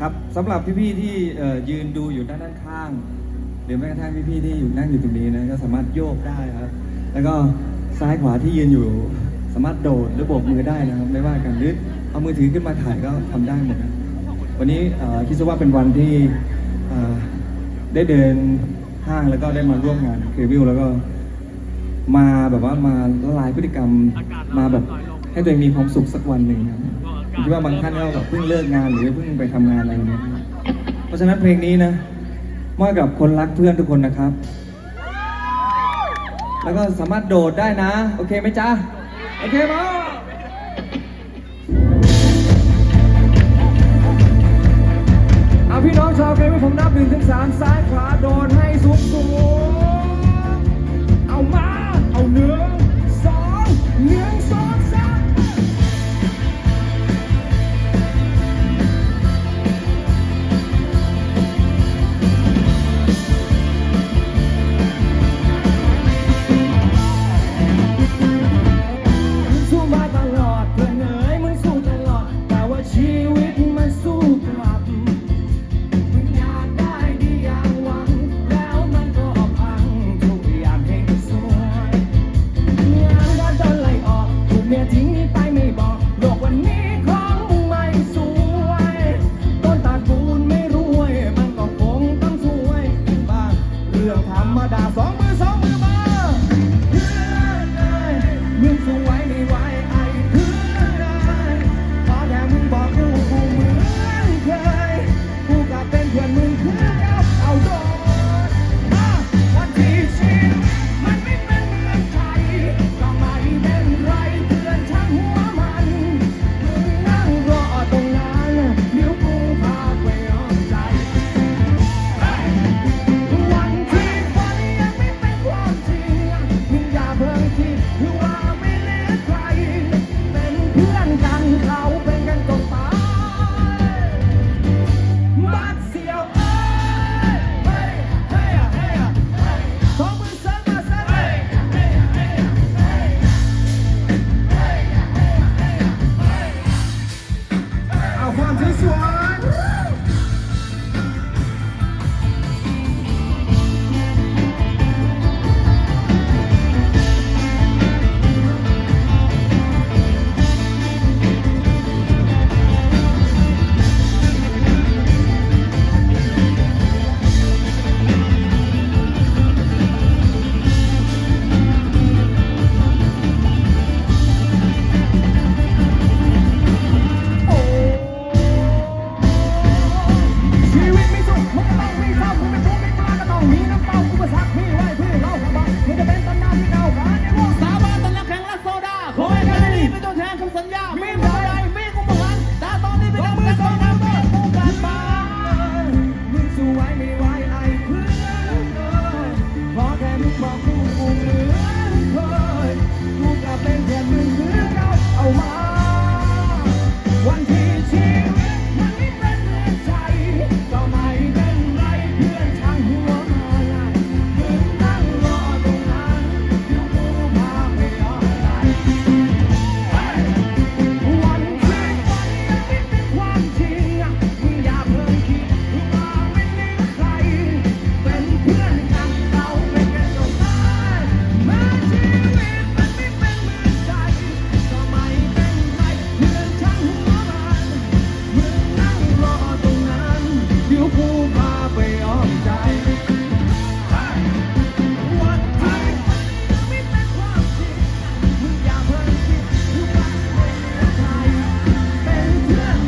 ครับสำหรับพี่ๆที่ยืนดูอยู่ด้านด้านข้าง หรือแม้กระทั่งพี่ๆที่อยู่นั่งอยู่ตรงนี้นะก็สามารถโยกได้ครับ แล้วก็ซ้ายขวาที่ยืนอยู่ สามารถโดดหรือโบกมือได้นะครับไม่ว่ากันหรือเอามือถือขึ้นมาถ่ายก็ทำได้หมดนะวันนี้คิดว่าเป็นวันที่ได้เดินห้างแล้วก็ได้มาร่วมงานเควิลแล้วก็มาแบบว่ามาละลายพฤติกรรมมาแบบให้ตัวเองมีความสุขสักวันหนึ่งครับ คิดว่าบางท่านก็แบบเพิ่งเลิกงานหรือเพิ่งไปทำงานอะไรอย่างเงี้ยเพราะฉะนั้นเพลงนี้นะมอบกับคนรักเพื่อนทุกคนนะครับ แล้วก็สามารถโดดได้นะ โอเคไหมจ๊ะ โอเคไหม Yeah.